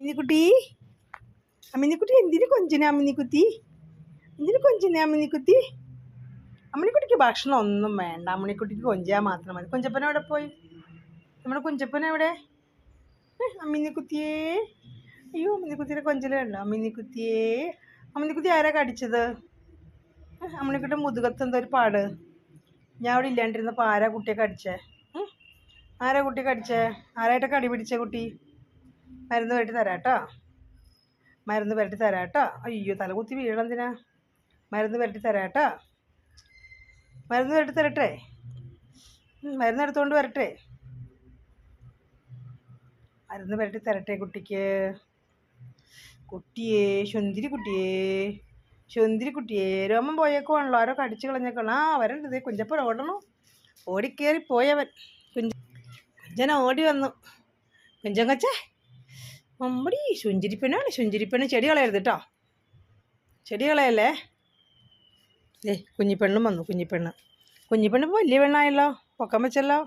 അമ്മിനിക്കുട്ടി അമ്മിനിക്കുട്ടി എന്തിനു കൊഞ്ചിനെ അമ്മിനിക്കുത്തി എന്തിനു കൊഞ്ചിനെ അമ്മിനിക്കുത്തി അമ്മിനിക്കുട്ടിക്ക് ഭക്ഷണം ഒന്നും വേണ്ട. അമ്മിനിക്കുട്ടിക്ക് കൊഞ്ചാ മാത്രം മതി. കൊഞ്ചപ്പന എവിടെ പോയി? നമ്മുടെ കുഞ്ചപ്പന എവിടെ? അമ്മിനിക്കുത്തിയേ അയ്യോ അമ്മിനിക്കുത്തിയുടെ കൊഞ്ചൽ കണ്ടോ? അമ്മിനിക്കുത്തിയേ അമ്മിനിക്കുത്തി ആരാ കടിച്ചത്? അമ്മിനിക്കുട്ടി മുതുകത്ത് എന്തോ ഒരു പാട്. ഞാൻ അവിടെ ഇല്ലാണ്ടിരുന്നപ്പോൾ ആരാ കുട്ടിയെ കടിച്ചേ? ആരാ കുട്ടിയെ കടിച്ചേ? ആരായിട്ടൊക്കെ കടി പിടിച്ചേ കുട്ടി? മരുന്ന് പുരട്ടി തരാം കേട്ടോ മരുന്ന് പുരട്ടി തരാം കേട്ടോ അയ്യോ തലകുത്തി വീഴണെന്തിനാ മരുന്ന് പുരട്ടി തരാം കേട്ടോ മരുന്ന് പുരട്ടി തരട്ടെ? മരുന്ന് എടുത്തുകൊണ്ട് വരട്ടെ? മരുന്ന് പുരട്ടി തരട്ടെ കുട്ടിക്ക്? കുട്ടിയെ ശുന്തിരി കുട്ടിയെ ശുന്തിരി കുട്ടിയെ രോമം പോയേക്കുവാണല്ലോ. ആരോ കടിച്ചു കളഞ്ഞേക്കണം ആ വരണ്ടത് കുഞ്ചപ്പൻ ഓടണു. ഓടിക്കേറി പോയവൻ. കുഞ്ച കുഞ്ചന ഓടി വന്നു. കുഞ്ചൻ കൊച്ചേ അമ്മടി ശുഞ്ചിരിപ്പനാണ് ശുഞ്ചിരിപ്പന ചെടി കളയരുത് കേട്ടോ ചെടി കളയല്ലേ? ഏ കുഞ്ഞിപ്പെണ്ണും വന്നു കുഞ്ഞിപ്പെണ്ണ്. കുഞ്ഞിപ്പെണ്ണ് വലിയ പെണ്ണായല്ലോ പൊക്കം വെച്ചല്ലോ.